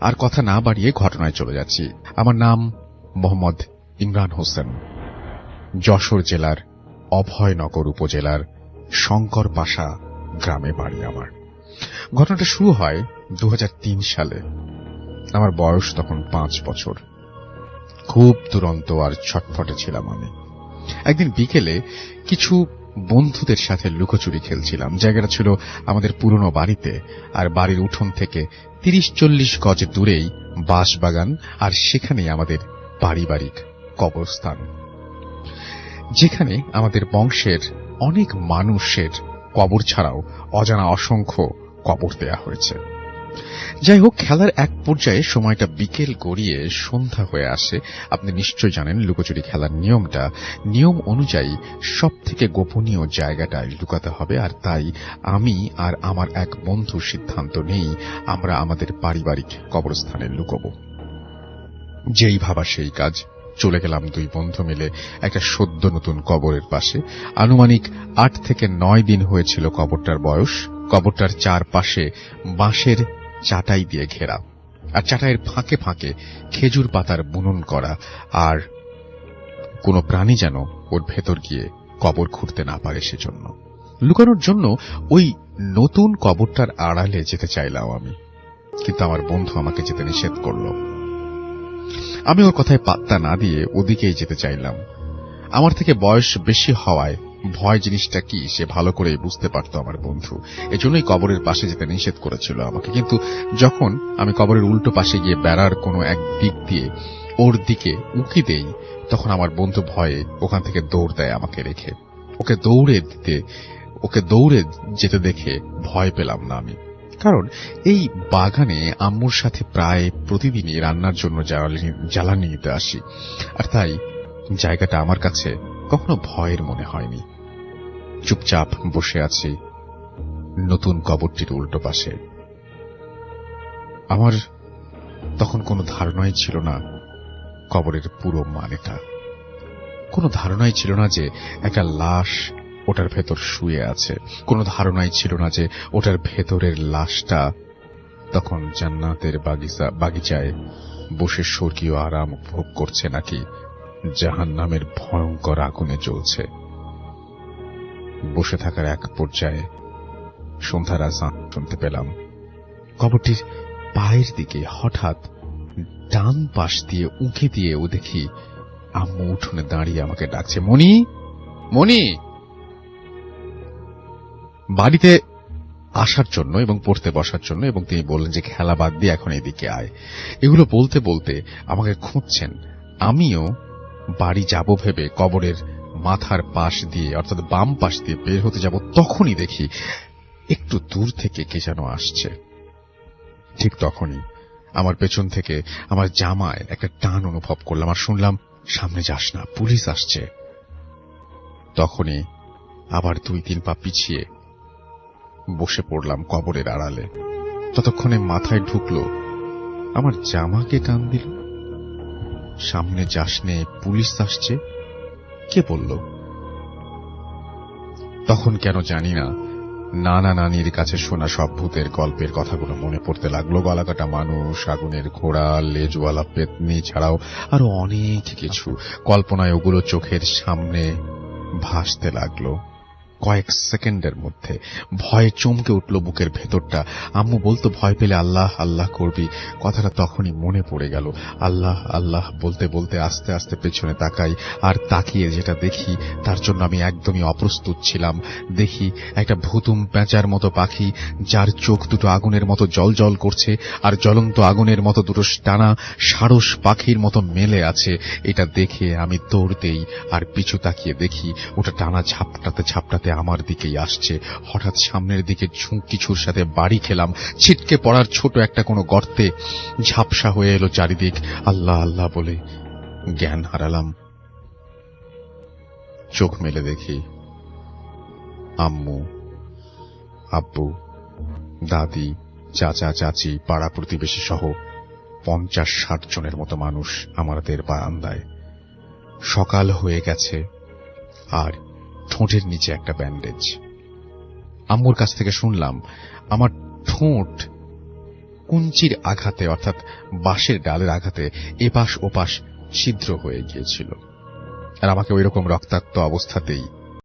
আর কথা না বাড়িয়ে ঘটনায় চলে যাচ্ছি। আমার নাম মোহাম্মদ ইমরান হোসেন। যশোর জেলার অভয়নগর উপজেলার শঙ্করপাশা গ্রামে বাড়ি আমার। ঘটনাটা শুরু হয় দু হাজার তিন সালে। আমার বয়স তখন পাঁচ বছর। খুব দুরন্ত আর ছটফটে ছিলাম আমি। একদিন বিকেলে কিছু বন্ধুদের সাথে লুকোচুরি খেলছিলাম। জায়গাটা ছিল আমাদের পুরনো বাড়িতে, আর বাড়ির উঠোন থেকে তিরিশ চল্লিশ গজ দূরেই বাঁশবাগান, আর সেখানেই আমাদের পারিবারিক কবরস্থান। যেখানে আমাদের বংশের অনেক মানুষের কবর ছাড়াও অজানা অসংখ্য কবর দেয়া হয়েছে। যাই হোক খেলার এক পর্যায়ে সময়টা বিকেল গড়িয়ে সন্ধ্যা হয়ে আসে। আপনি নিশ্চয় জানেন লুকোচুরি খেলার নিয়মটা। নিয়ম অনুযায়ী সব থেকে গোপনীয় জায়গাটায় লুকাতে হবে, আর তাই আমি আর আমার এক বন্ধু সিদ্ধান্ত নেই, আমরা আমাদের পারিবারিক কবরস্থানে লুকোব। যেই ভাবা সেই কাজ। চলে গেলাম দুই বন্ধু মিলে একটা সদ্য নতুন কবরের পাশে। আনুমানিক আট থেকে নয় দিন হয়েছিল কবরটার বয়স। কবরটার চারপাশে বাঁশের চাটাই দিয়ে ঘেরা। আর চাটাইয়ের ফাঁকে ফাঁকে খেজুর পাতার বুনন করা, আর কোনো প্রাণী যেন ওর ভেতর গিয়ে কবর খুঁড়তে না পারে সেজন্য। লুকানোর জন্য ওই নতুন কবরটার আড়ালে যেতে চাইলাম আমি। কিন্তু আমার বন্ধু আমাকে যেতে নিষেধ করল। আমি ওর কথায় পাত্তা না দিয়ে ওদিকেই যেতে চাইলাম। আমার থেকে বয়স বেশি হওয়ায় ভয় জিনিসটা কি, সে ভালো করে বুঝতে পারত আমার বন্ধু। এজন্যই কবরের পাশে যেতে নিষেধ করেছিল আমাকে। কিন্তু যখন আমি কবরের উল্টো পাশে গিয়ে বেড়ার কোনো এক দিক দিয়ে ওর দিকে উঁকি দেই, তখন আমার বন্ধু ভয়ে ওখান থেকে দৌড় দেয় আমাকে রেখে। ওকে দৌড়ে দিতে, ওকে দৌড়ে যেতে দেখে ভয় পেলাম না আমি। কারণ এই বাগানে আম্মুর সাথে প্রায় প্রতিদিনই রান্নার জন্য জ্বালানি- নিতে আসি। আর তাই জায়গাটা আমার কাছে কখনো ভয়ের মনে হয়নি। চুপচাপ বসে আছি, নতুন কবরটির উল্টো পাশে। আমার তখন কোনো ধারণাই ছিল না কবরের পুরো মানেটা। কোনো ধারণাই ছিল না যে একটা লাশ ওটার ভেতর শুয়ে আছে। কোনো ধারণাই ছিল না যে ওটার ভেতরের লাশটা তখন জান্নাতের বাগিচা, বাগিচায় বসে স্বর্গীয় আরাম ভোগ করছে নাকি জাহান নামের ভয়ঙ্কর আগুনে জ্বলছে। বসে থাকার এক পর্যায়ে সন্ধ্যার আজান শুনতে পেলাম। কবরটির পায়ের দিকে হঠাৎ ডান পাশ দিয়ে উঁকি দিয়ে ও দেখি আম্মু উঠোনে দাঁড়িয়ে আমাকে ডাকছে মনি মনি বাড়িতে আসার জন্য এবং পড়তে বসার জন্য এবং তিনি বললেন যে, খেলা বাদ দিয়ে এখন এদিকে আয়। এগুলো বলতে বলতে আমাকে খুঁজছেন। আমিও বাড়ি যাব ভেবে কবরের মাথার পাশ দিয়ে, অর্থাৎ বাম পাশ দিয়ে বের হতে যাব, তখনই দেখি একটু দূর থেকে কে যেন আসছে। ঠিক তখনই আমার পেছন থেকে আমার জামায় একটা টান অনুভব করলাম আর শুনলাম, সামনে যাস না, পুলিশ আসছে। তখনই আবার দুই তিন পা পিছিয়ে বসে পড়লাম কবরের আড়ালে। ততক্ষণে মাথায় ঢুকলো, আমার জামাকে টান দিল। সামনে যাস নে, পুলিশ আসছে। কে বলল? তখন কেন জানি না, নানা নানির কাছে শোনা সব ভূতের গল্পের কথাগুলো মনে পড়তে লাগল। গলাকাটা মানুষ, আগুনের ঘোড়া লেজওয়ালা পেতনি ছাড়াও আরও অনেক কিছু। কল্পনায় ওগুলো চোখের সামনে ভাসতে লাগল। কয়েক সেকেন্ডের মধ্যে। ভয়ে চমকে উঠল বুকের ভেতরটা। আম্মু বলতো, ভয় পেলে আল্লাহ আল্লাহ করবি। কথাটা তখনই মনে পড়ে গেল। আল্লাহ আল্লাহ বলতে বলতে আস্তে আস্তে পেছনে তাকাই। আর তাকিয়ে যেটা দেখি, তার জন্য আমি একদমই অপ্রস্তুত ছিলাম। দেখি একটা ভুতুম প্যাঁচার মতো পাখি, যার চোখ দুটো আগুনের মতো জল জল করছে, আর জ্বলন্ত আগুনের মতো দুটো টানা সারস পাখির মতো মেলে আছে। এটা দেখে আমি দৌড় দেই আর পিছু তাকিয়ে দেখি, ওটা টানা ঝাপটাতে ঝাপটাতে আমার দিকেই আসছে। হঠাৎ সামনের দিকে কিছুর সাথে বাড়ি খেলাম। ছিটকে পড়ার ছোট একটা কোনো গর্তে ঝাপসা হয়ে এলো চারিদিক। আল্লাহ আল্লাহ বলে জ্ঞান হারালাম। চোখ মেলে দেখি আম্মু, আব্বু, দাদি, চাচা, চাচি, পাড়া প্রতিবেশী সহ পঞ্চাশ ষাট জনের মতো মানুষ আমাদের বারান্দায়। সকাল হয়ে গেছে, আর ঠোঁটের নিচে একটা ব্যান্ডেজ। আম্মুর কাছ থেকে শুনলাম, আমার ঠোঁট কুঞ্চির আঘাতে, অর্থাৎ বাঁশের ডালের আঘাতে এপাশ ওপাশ ছিদ্র হয়ে গিয়েছিল। আর আমাকে ওই রকম রক্তাক্ত অবস্থাতেই